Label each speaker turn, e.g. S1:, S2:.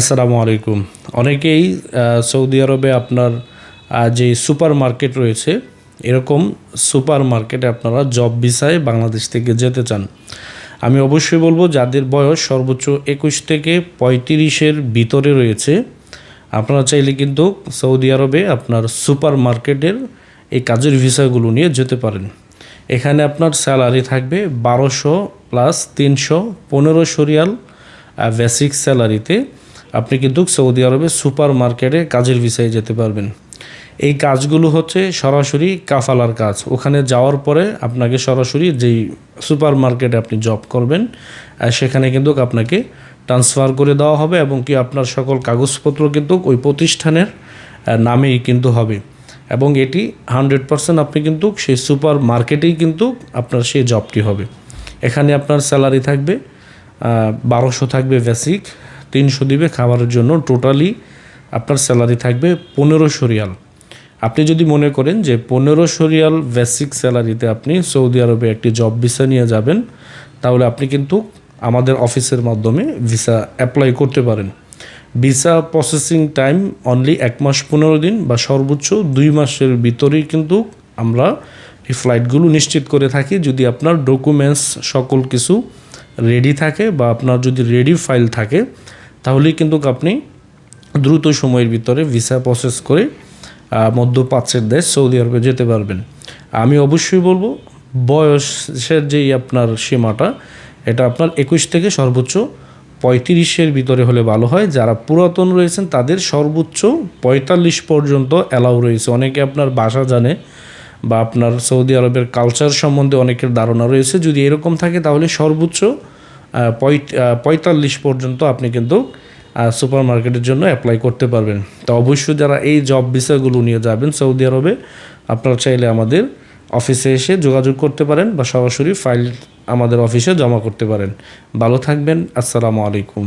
S1: আসসালামু আলাইকুম। অনেকেই সৌদি আরবে আপনার যে সুপার মার্কেট রয়েছে, এরকম সুপার মার্কেটে আপনারা জব ভিসায় বাংলাদেশ থেকে যেতে চান। আমি অবশ্যই বলব, যাদের বয়স সর্বোচ্চ একুশ থেকে পঁয়ত্রিশের ভিতরে রয়েছে, আপনারা চাইলে কিন্তু সৌদি আরবে আপনার সুপার মার্কেটের এই কাজের ভিসাগুলো নিয়ে যেতে পারেন। এখানে আপনার স্যালারি থাকবে বারোশো প্লাস তিনশো, পনেরোশো রিয়াল বেসিক স্যালারিতে। আপনি কিন্তু সৌদি আরবে সুপার মার্কেটে কাজের ভিসায় যেতে পারবেন। এই কাজগুলো হচ্ছে সরাসরি কাফালার কাজ। ওখানে যাওয়ার পরে আপনাকে সরাসরি যেই সুপার মার্কেটে আপনি জব করবেন সেখানে কিন্তু আপনাকে ট্রান্সফার করে দেওয়া হবে এবং কি আপনার সকল কাগজপত্র কিন্তু ওই প্রতিষ্ঠানের নামেই কিন্তু হবে। এবং এটি হান্ড্রেড পার্সেন্ট আপনি কিন্তু সেই সুপার মার্কেটেই কিন্তু আপনার সেই জবটি হবে। এখানে আপনার স্যালারি থাকবে বারোশো থাকবে বেসিক তিনশো দিবে খাবারের জন্য টোটালি আপনার স্যালারি থাকবে পনেরোশো রিয়াল। আপনি যদি মনে করেন যে পনেরোশো রিয়াল বেসিক স্যালারিতে আপনি সৌদি আরবে একটি জব ভিসা নিয়ে যাবেন, তাহলে আপনি কিন্তু আমাদের অফিসের মাধ্যমে ভিসা অ্যাপ্লাই করতে পারেন। ভিসা প্রসেসিং টাইম অনলি এক মাস পনেরো দিন বা সর্বোচ্চ দুই মাসের ভিতরেই কিন্তু আমরা এই ফ্লাইটগুলো নিশ্চিত করে থাকি। যদি আপনার ডকুমেন্টস সকল কিছু রেডি থাকে বা আপনার যদি রেডি ফাইল থাকে তাহলেই কিন্তু আপনি দ্রুত সময়ের ভিতরে ভিসা প্রসেস করে মধ্যপ্রাচ্যের দেশ সৌদি আরবে যেতে পারবেন। আমি অবশ্যই বলব, বয়সের যেই আপনার সীমাটা, এটা আপনার একুশ থেকে সর্বোচ্চ পঁয়ত্রিশের ভিতরে হলে ভালো হয়। যারা পুরাতন রয়েছেন, তাদের সর্বোচ্চ পঁয়তাল্লিশ পর্যন্ত অ্যালাউ রয়েছে। অনেকে আপনার বাসা জানে বা আপনার সৌদি আরবের কালচার সম্বন্ধে অনেকের ধারণা রয়েছে। যদি এরকম থাকে, তাহলে সর্বোচ্চ পঁয়তাল্লিশ পর্যন্ত আপনি কিন্তু সুপার মার্কেটের জন্য অ্যাপ্লাই করতে পারবেন। তো অবশ্যই যারা এই জব বিষয়গুলো নিয়ে যাবেন সৌদি আরবে, আপনারা চাইলে আমাদের অফিসে এসে যোগাযোগ করতে পারেন বা সরাসরি ফাইল আমাদের অফিসে জমা করতে পারেন। ভালো থাকবেন, আসসালামু আলাইকুম।